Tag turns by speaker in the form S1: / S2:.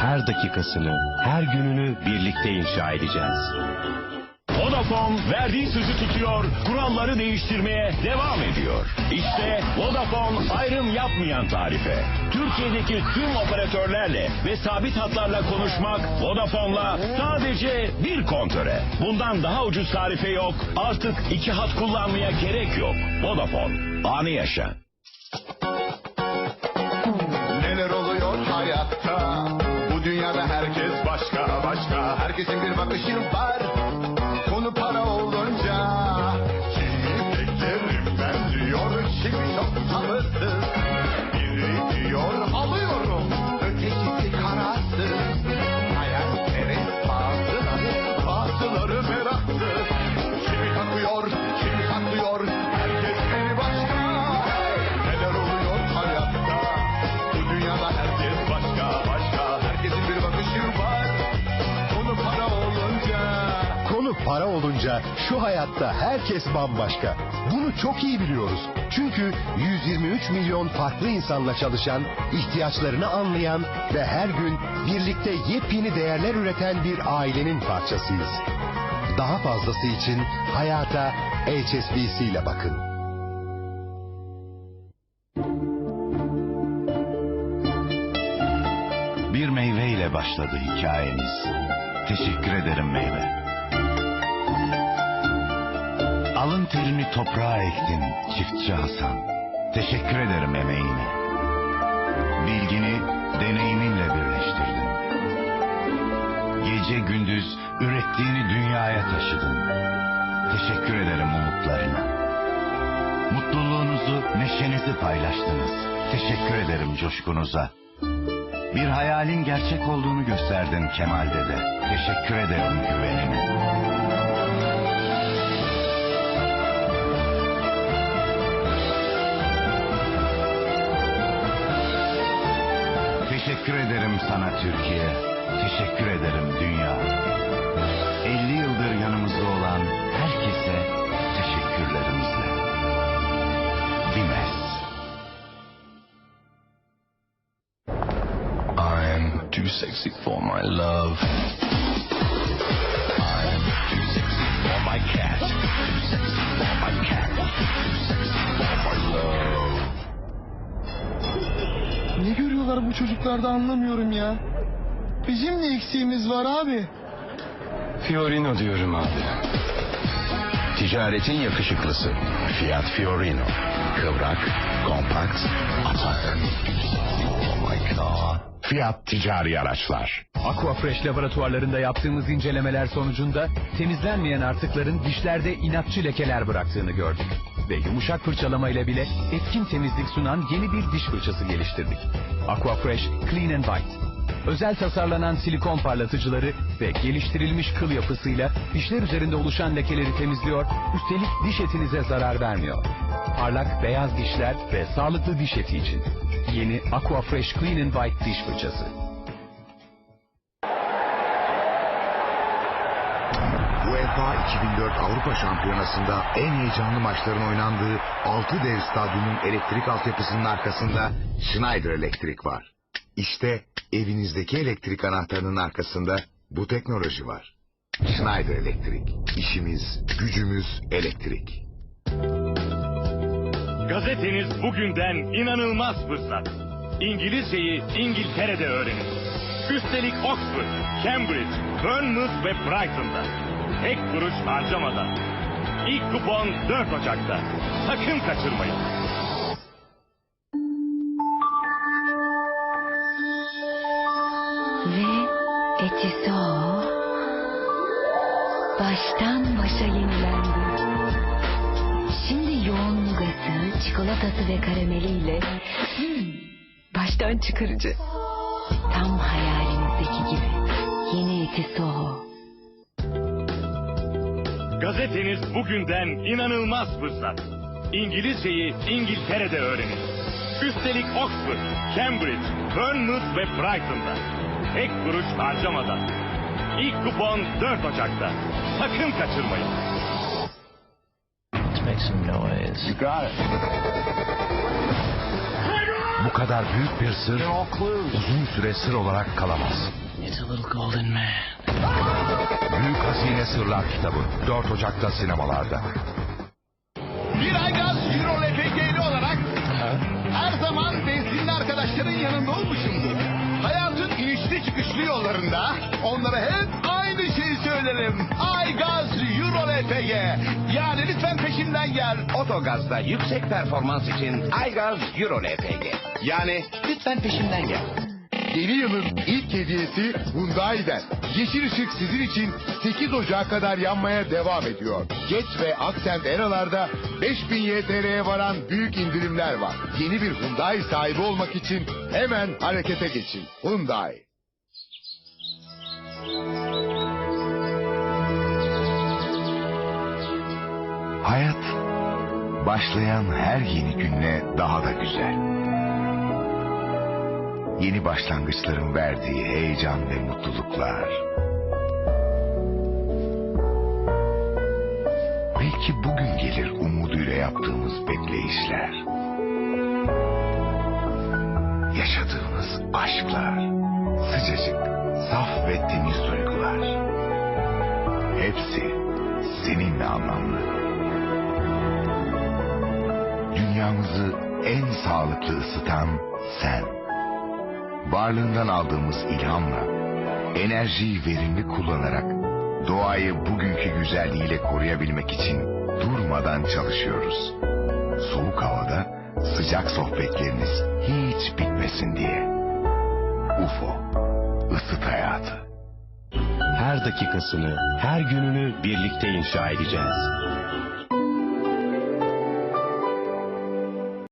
S1: her dakikasını, her gününü birlikte inşa edeceğiz.
S2: Vodafone verdiği sözü tutuyor, kuralları değiştirmeye devam ediyor. İşte Vodafone ayrım yapmayan tarife. Türkiye'deki tüm operatörlerle ve sabit hatlarla konuşmak Vodafone'la sadece bir kontöre. Bundan daha ucuz tarife yok, artık iki hat kullanmaya gerek yok. Vodafone, anı yaşa.
S3: Herkesin bir bakışı var para olunca
S4: şu hayatta herkes bambaşka. Bunu çok iyi biliyoruz. Çünkü 123 milyon farklı insanla çalışan, ihtiyaçlarını anlayan ve her gün birlikte yepyeni değerler üreten bir ailenin parçasıyız. Daha fazlası için hayata HSBC ile bakın.
S5: Bir meyveyle başladı hikayemiz. Teşekkür ederim meyve. Alın terini toprağa ektin çiftçi Hasan. Teşekkür ederim emeğine. Bilgini deneyiminle birleştirdin. Gece gündüz ürettiğini dünyaya taşıdın. Teşekkür ederim umutlarına. Mutluluğunuzu, neşenizi paylaştınız. Teşekkür ederim coşkunuza. Bir hayalin gerçek olduğunu gösterdin Kemal Dede. Teşekkür ederim güvenine. Teşekkür ederim sana Türkiye. Teşekkür ederim dünya. 50 yıldır yanımızda olan herkese teşekkürlerimizle. Dimes.
S3: I'm too sexy for my love.
S6: Çocuklarda anlamıyorum ya. Bizim ne eksiğimiz var abi?
S1: Fiorino diyorum abi.
S3: Ticaretin yakışıklısı. Fiat Fiorino. Kıvrak, kompakt, atak. Oh my god. Fiat ticari araçlar.
S7: Aquafresh laboratuvarlarında yaptığımız incelemeler sonucunda temizlenmeyen artıkların dişlerde inatçı lekeler bıraktığını gördük. Ve yumuşak fırçalama ile bile etkin temizlik sunan yeni bir diş fırçası geliştirdik. Aquafresh Clean and White. Özel tasarlanan silikon parlatıcıları ve geliştirilmiş kıl yapısıyla dişler üzerinde oluşan lekeleri temizliyor, üstelik diş etinize zarar vermiyor. Parlak beyaz dişler ve sağlıklı diş eti için. Yeni Aquafresh Clean and White diş fırçası.
S8: UEFA 2004 Avrupa Şampiyonası'nda en heyecanlı maçların oynandığı 6 dev stadyumun elektrik altyapısının arkasında Schneider Elektrik var. İşte evinizdeki elektrik anahtarının arkasında bu teknoloji var. Schneider Elektrik. İşimiz, gücümüz elektrik.
S2: Gazeteniz bugünden inanılmaz fırsat. İngilizceyi İngiltere'de öğrenin. Üstelik Oxford, Cambridge, Bournemouth ve Brighton'da. Tek kuruş harcamadan. İlk kupon 4 Ocak'ta. Sakın kaçırmayın.
S9: Ve Etiso baştan başa yenilendi. Şimdi yoğun nugası, çikolatası ve karameliyle hmm, baştan çıkarıcı. Tam hayalinizdeki gibi. Yeni Etiso.
S2: Gazeteniz bugünden inanılmaz fırsat. İngilizceyi İngiltere'de öğrenin. Üstelik Oxford, Cambridge, Bournemouth ve Brighton'da. Tek kuruş harcamadan. İlk kupon 4 Ocak'ta. Sakın kaçırmayın.
S10: Let's make some noise.
S3: You got it.
S11: Bu kadar büyük bir sır uzun süre sır olarak kalamaz. Büyük Hazine Sırlar kitabı 4 Ocak'ta sinemalarda.
S3: Bir Aygaz Euro LPG'li olarak her zaman benzinli arkadaşların yanında olmuşumdur. Hayatın inişli çıkışlı yollarında onlara hep aynı şeyi söylerim. Aygaz Euro LPG. Yani lütfen peşimden gel.
S10: Otogaz'da yüksek performans için Aygaz Euro LPG. Yani lütfen peşimden gel.
S8: Yeni yılın ilk hediyesi Hyundai'den. Yeşil ışık sizin için 8 Ocak'a kadar yanmaya devam ediyor. Geç ve Accent eralarda 5000 YTL'ye varan büyük indirimler var. Yeni bir Hyundai sahibi olmak için hemen harekete geçin. Hyundai.
S11: Hayat başlayan her yeni günle daha da güzel. Yeni başlangıçların verdiği heyecan ve mutluluklar. Belki bugün gelir umuduyla yaptığımız bekleyişler. Yaşadığımız aşklar, sıcacık, saf ve temiz duygular. Hepsi seninle anlamlı. Dünyamızı en sağlıklı ısıtan sen. Varlığından aldığımız ilhamla, enerjiyi verimli kullanarak doğayı bugünkü güzelliğiyle koruyabilmek için durmadan çalışıyoruz. Soğuk havada sıcak sohbetleriniz hiç bitmesin diye. UFO, ısıt hayatı.
S1: Her dakikasını, her gününü birlikte inşa edeceğiz.